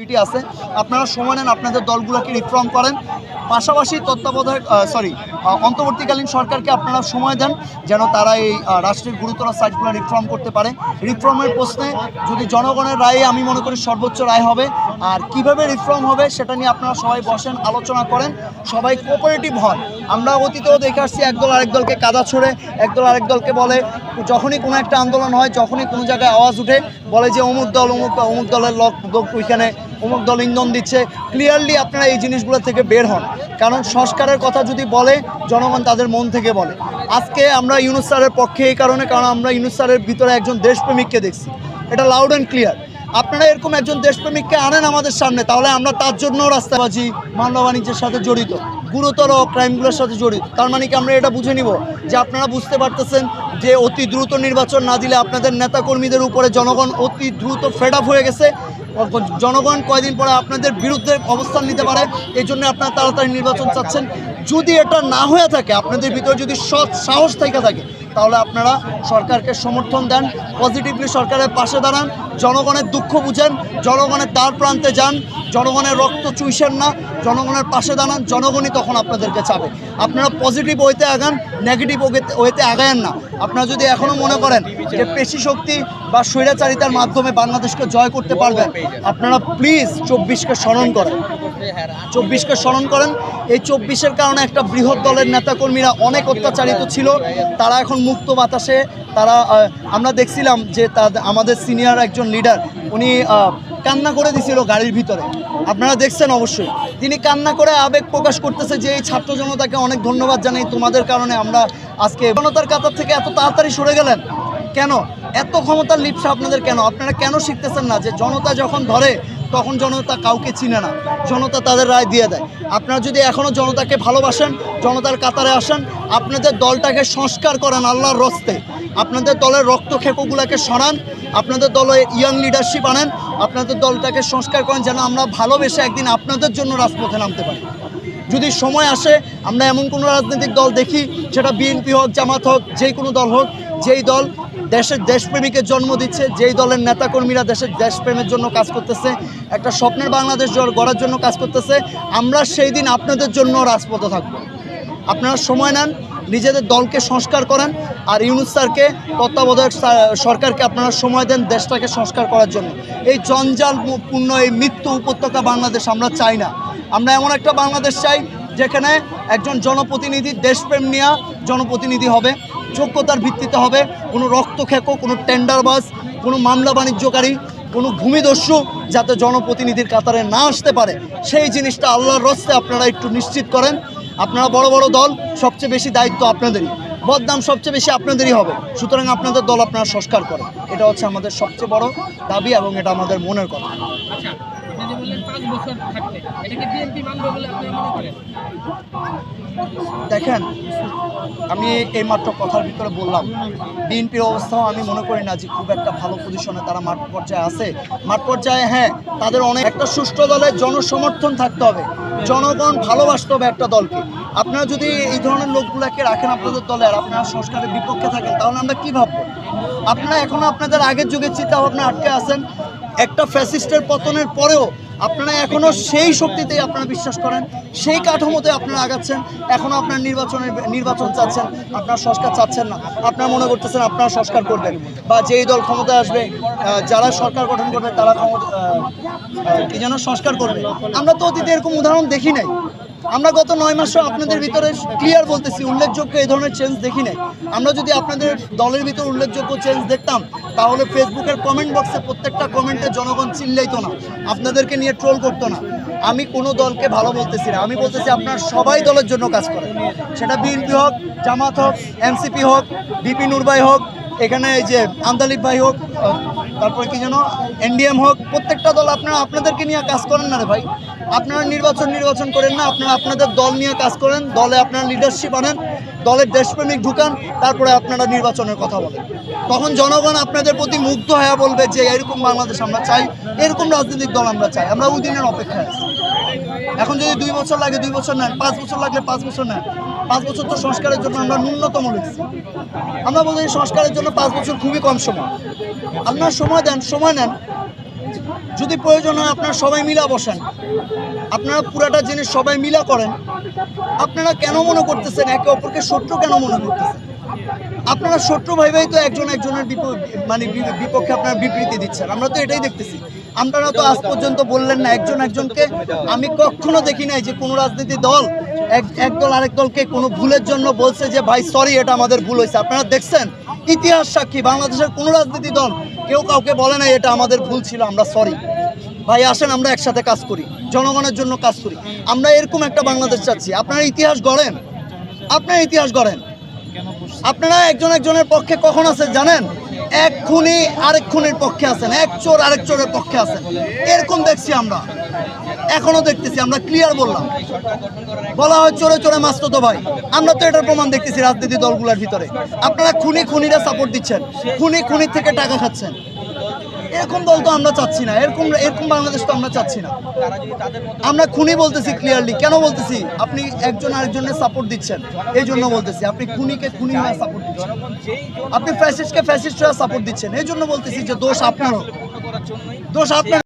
Activity আছে। আপনারা সময় নেন, আপনাদের দলগুলোকে রিফর্ম করেন। পাশাপাশি তত্ত্বাবধায়ক সরি অন্তর্বর্তীকালীন সরকারকে আপনারা সময় দেন যেন তারা এই রাষ্ট্রের গুরুতর সাইটগুলো রিফর্ম করতে পারে। রিফর্মের প্রশ্নে যদি জনগণের রায়ে আমি মনে করি সর্বোচ্চ রায় হবে। আর কীভাবে রিফর্ম হবে সেটা নিয়ে আপনারা সবাই বসেন, আলোচনা করেন। সবাই কোঅপারেটিভ হন। আমরা অতীতেও দেখে আসছি একদল আরেক দলকে কাদা ছড়ে, একদল আরেক দলকে বলে, যখনই কোনো একটা আন্দোলন হয়, যখনই কোনো জায়গায় আওয়াজ উঠে, বলে যে অমুক দল, অমুক অমুক দলের লোক ওইখানে অমুক দল ইন্ধন দিচ্ছে ক্লিয়ারলি আপনারা এই জিনিসগুলো থেকে বের হন। কারণ সংস্কারের কথা যদি বলে, জনগণ তাদের মন থেকে বলে। আজকে আমরা ইউনুস স্যারের পক্ষে এই কারণে, কারণ আমরা ইউনুস স্যারের ভিতরে একজন দেশপ্রেমিককে দেখছি। এটা লাউড অ্যান্ড ক্লিয়ার আপনারা এরকম একজন দেশপ্রেমিককে আনেন আমাদের সামনে, তাহলে আমরা তার জন্য রাস্তাবাজি মানব বাণিজ্যের সাথে জড়িত, গুরুতর ক্রাইমগুলোর সাথে জড়িত। তার মানে কি আমরা এটা বুঝে নিব যে আপনারা বুঝতে পারতেছেন যে অতি দ্রুত নির্বাচন না দিলে আপনাদের নেতাকর্মীদের উপরে জনগণ অতি দ্রুত ফেড আপ হয়ে গেছে। জনগণ কয়দিন পরে আপনাদের বিরুদ্ধে অবস্থান নিতে পারে এই জন্য আপনারা তাড়াতাড়ি নির্বাচন চাচ্ছেন। যদি এটা না হয়ে থাকে, আপনাদের ভিতরে যদি সৎ সাহস থেকে থাকে তাহলে আপনারা সরকারকে সমর্থন দেন পজিটিভলি সরকারের পাশে দাঁড়ান, জনগণের দুঃখ বুঝেন, জনগণের দ্বার প্রান্তে যান, জনগণের রক্ত চুইসেন না, জনগণের পাশে দাঁড়ান, জনগণই তখন আপনাদেরকে চাবে। আপনারা পজিটিভ ওয়েতে আগান নেগেটিভ ওয়েতে আগায়েন না। আপনারা যদি এখনও মনে করেন যে পেশি শক্তি বা স্বৈরাচারিতার মাধ্যমে বাংলাদেশকে জয় করতে পারবেন, আপনারা প্লিজ চব্বিশকে স্মরণ করেন। চব্বিশকে স্মরণ করেন এই চব্বিশের কারণে একটা বৃহৎ দলের নেতাকর্মীরা অনেক অত্যাচারিত ছিল। তারা এখন মুক্ত বাতাসে, তারা আমরা দেখছিলাম যে তাদের আমাদের সিনিয়র একজন লিডার, উনি কান্না করে দিছিল গাড়ির ভিতরে। আপনারা দেখছেন অবশ্যই। তিনি কান্না করে আবেগ প্রকাশ করতেছে যে এই ছাত্র জনতাকে অনেক ধন্যবাদ জানাই, তোমাদের কারণে আমরা আজকে জনতার কাতার থেকে এত তাড়াতাড়ি সরে গেলেন। কেন? এত ক্ষমতার লিপসা আপনাদের কেন? আপনারা কেন শিখতেছেন না যে জনতা যখন ধরে তখন জনতা কাউকে চিনে না। জনতা তাদের রায় দিয়ে দেয়। আপনারা যদি এখনও জনতাকে ভালোবাসেন, জনতার কাতারে আসেন, আপনাদের দলটাকে সংস্কার করেন আল্লাহর রস্তে। আপনাদের দলের রক্তক্ষেপগুলোকে সরান, আপনাদের দলে ইয়াং লিডারশিপ আনেন, আপনাদের দলটাকে সংস্কার করেন যেন আমরা ভালোবেসে একদিন আপনাদের জন্য রাজপথে নামতে পারি। যদি সময় আসে, আমরা এমন কোনো রাজনৈতিক দল দেখি, সেটা বিএনপি হোক, জামাত হোক যেই কোনো দল হোক, যেই দল দেশের দেশপ্রেমিকের জন্ম দিচ্ছে, যেই দলের নেতাকর্মীরা দেশের দেশপ্রেমের জন্য কাজ করতেছে, একটা স্বপ্নের বাংলাদেশ গড়ার জন্য কাজ করতেছে, আমরা সেই দিন আপনাদের জন্য রাজপথে থাকব। আপনারা সময় নেন, নিজেদের দলকে সংস্কার করেন, আর ইউনুস স্যারকে, তত্ত্বাবধায়ক সরকারকে আপনারা সময় দেন দেশটাকে সংস্কার করার জন্য। এই জঞ্জাল পূ- পূর্ণ, এই মৃত্যু উপত্যকা বাংলাদেশ আমরা চাই না। আমরা এমন একটা বাংলাদেশ চাই, যেখানে একজন জনপ্রতিনিধি দেশপ্রেম নেওয়া জনপ্রতিনিধি হবে। যোগ্যতার ভিত্তিতে হবে। কোনো রক্তক্ষেকো কোনো টেন্ডারবাজ, কোনো মামলা বাণিজ্যকারী, কোনো ভূমিদস্যু যাতে জনপ্রতিনিধির কাতারে না আসতে পারে। সেই জিনিসটা আল্লাহর রস্তে আপনারা একটু নিশ্চিত করেন। আপনারা বড় বড় দল, সবচেয়ে বেশি দায়িত্ব আপনাদেরই। বদনাম সবচেয়ে বেশি আপনাদেরই হবে। সুতরাং আপনাদের দল আপনারা সংস্কার করেন। এটা হচ্ছে আমাদের সবচেয়ে বড় দাবি এবং এটা আমাদের মনের কথা। আচ্ছা দেখেন, আমি এইমাত্র কথার ভিতরে বললাম, বিএনপির অবস্থাও আমি মনে করি না যে খুব একটা ভালো পজিশনে তারা মাঠ পর্যায়ে আছে। মাঠ পর্যায়ে হ্যাঁ তাদের অনেক, একটা সুষ্ঠু দলের জনসমর্থন থাকতে হবে। জনগণ ভালোবাসতে হবে একটা দলকে। আপনারা যদি এই ধরনের লোকগুলোকে রাখেন আপনাদের দলে আর আপনারা সংস্কারের বিপক্ষে থাকেন, তাহলে আমরা কী ভাববো? আপনারা এখনও আপনাদের আগের যুগের চিন্তা ভাবনা আটকে আছেন। একটা ফ্যাসিস্টের পতনের পরেও আপনারা এখনও সেই শক্তিতে আপনারা বিশ্বাস করেন, সেই কাঠামোতে আপনারা আগাচ্ছেন এখনও আপনার নির্বাচনের নির্বাচন চাচ্ছেন, আপনার সংস্কার চাচ্ছেন না। আপনারা মনে করতেছেন আপনারা সংস্কার করবেন, বা যেই দল ক্ষমতা আসবে যারা সরকার গঠন করবে, তারা ক্ষমতা কি যেন সংস্কার করবে। আমরা তো অতীতে এরকম উদাহরণ দেখি নাই। আমরা গত নয় মাসও আপনাদের ভিতরে ক্লিয়ার বলতেছি, উল্লেখযোগ্য এই ধরনের চেঞ্জ দেখি নাই। আমরা যদি আপনাদের দলের ভিতর উল্লেখযোগ্য চেঞ্জ দেখতাম, তাহলে ফেসবুকের কমেন্ট বক্সে প্রত্যেকটা কমেন্টে জনগণ চিল্লাইতো না, আপনাদেরকে নিয়ে ট্রোল করতো না। আমি কোনো দলকে ভালো বলতেছি না, আমি বলতেছি আপনার সবাই দলের জন্য কাজ করেন। সেটা বিএনপি হোক, জামাত হোক এনসিপি হোক বিপি নুরবাই হোক, এখানে এই যে আন্দালিক ভাই হোক তারপরে কি যেন এনডিএম হোক, প্রত্যেকটা দল আপনারা আপনাদেরকে নিয়ে কাজ করেন না রে ভাই। আপনারা নির্বাচন নির্বাচন করেন না, আপনারা আপনাদের দল নিয়ে কাজ করেন, দলে আপনারা লিডারশিপ আনেন, দলের দেশপ্রেমিক ঢুকান, তারপরে আপনারা নির্বাচনের কথা বলেন। তখন জনগণ আপনাদের প্রতি মুগ্ধ হয়ে বলবে যে এরকম বাংলাদেশ আমরা চাই, এরকম রাজনৈতিক দল আমরা চাই। আমরা ওই দিনের অপেক্ষায় আছি। এখন যদি দুই বছর লাগে, দুই বছর নেন পাঁচ বছর লাগলে পাঁচ বছর নেন পাঁচ বছর তো সংস্কারের জন্য আমরা ন্যূনতম লিখছি। আমরা বলতে সংস্কারের জন্য পাঁচ বছর খুবই কম সময়। আপনার সময় দেন, সময় নেন। যদি প্রয়োজন হয় আপনারা সবাই মিলা বসেন। আপনারা পুরাটা জিনিস সবাই মিলা করেন। আপনারা কেন মনে করতেছেন, একে অপরকে শত্রু কেন মনে করতেছেন? আপনারা শত্রু ভাই ভাই তো একজন একজনের বিপ- মানে বিপক্ষে আপনারা বিবৃতি দিচ্ছেন। আমরা তো এটাই দেখতেছি। আপনারা তো আজ পর্যন্ত বললেন না, একজন একজনকে আমি কখনো দেখি নাই যে কোনো রাজনীতি দল, এক এক দল আরেক দলকে কোনো ভুলের জন্য বলছে যে, ভাই সরি এটা আমাদের ভুল হয়েছে। আপনারা দেখছেন? ইতিহাস সাক্ষী, বাংলাদেশের কোনো রাজনীতি দল কেউ কাউকে বলে নাই, এটা আমাদের ভুল ছিল, আমরা সরি ভাই, আসেন, আমরা একসাথে কাজ করি, জনগণের জন্য কাজ করি। আমরা এরকম একটা বাংলাদেশ চাচ্ছি। আপনারা ইতিহাস গড়েন। আপনারা ইতিহাস গড়েন। আপনারা একজন একজনের পক্ষে কখন আছে জানেন? এক খুনি আরেক খুনির পক্ষে আছেন, এক চোর আরেক চোরের পক্ষে আছেন। এরকম দেখছি আমরা। এখনও দেখতেছি, আমরা ক্লিয়ার বললাম। বলা হয় চোরে চোরে মাস্ত তো ভাই। আমরা তো এটার প্রমাণ দেখতেছি রাজনীতি দলগুলোর ভিতরে। আপনারা খুনি খুনিরা সাপোর্ট দিচ্ছেন। খুনি খুনির থেকে টাকা খাচ্ছেন। এরকম দল তো আমরা চাচ্ছি না। এরকম এরকম বাংলাদেশ তো আমরা চাচ্ছি না। আমরা খুনি বলতেছি ক্লিয়ারলি কেন বলতেছি? আপনি একজন আরেকজনের সাপোর্ট দিচ্ছেন। এই জন্য বলতেছি, আপনি খুনিকে খুনি হয়ে সাপোর্ট আপনি ফ্যাসিস্টকে ফ্যাসিস্টরা সাপোর্ট দিচ্ছেন এই জন্য বলতেছি যে দোষ আপনারও। দোষ আপনার